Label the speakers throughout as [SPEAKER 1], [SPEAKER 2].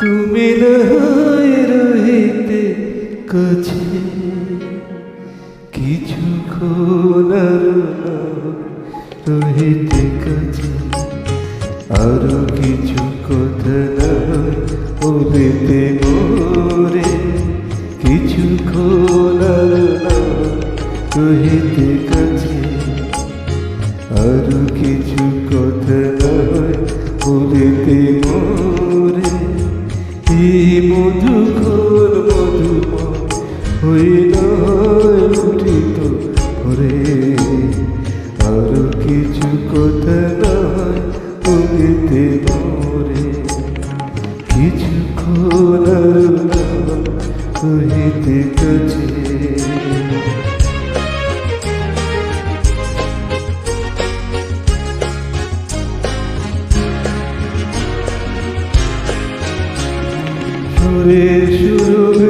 [SPEAKER 1] তুমি রহিতে কাছে কিছু খোলার রহিতে কাছে, আরও কিছু কথা বলিতে মোরে কিছু খোলার রহিতে কাছে, আরও কিছু কথা বলিতে হইল উঠিত ভরে আরও কিছু কথা নয় বলিতে মোরে কিছু খোলার কহিতে কাছে। সুরে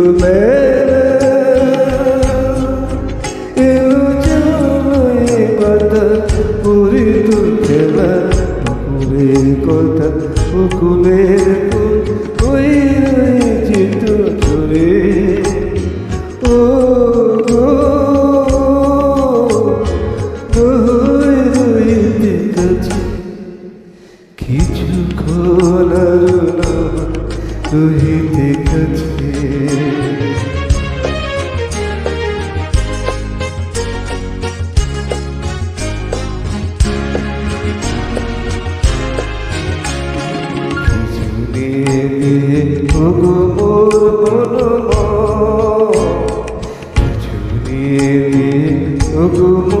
[SPEAKER 1] ওই রয়েছে কাছে কিছু খোলার রহিতে কাছে নিয়ে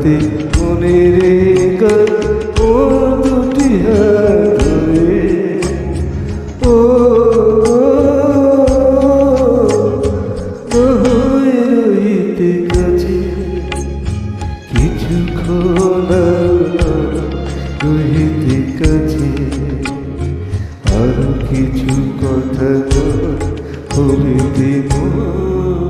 [SPEAKER 1] শোনাতে মনের গান ও দুটি কিছু কথা হইতে মন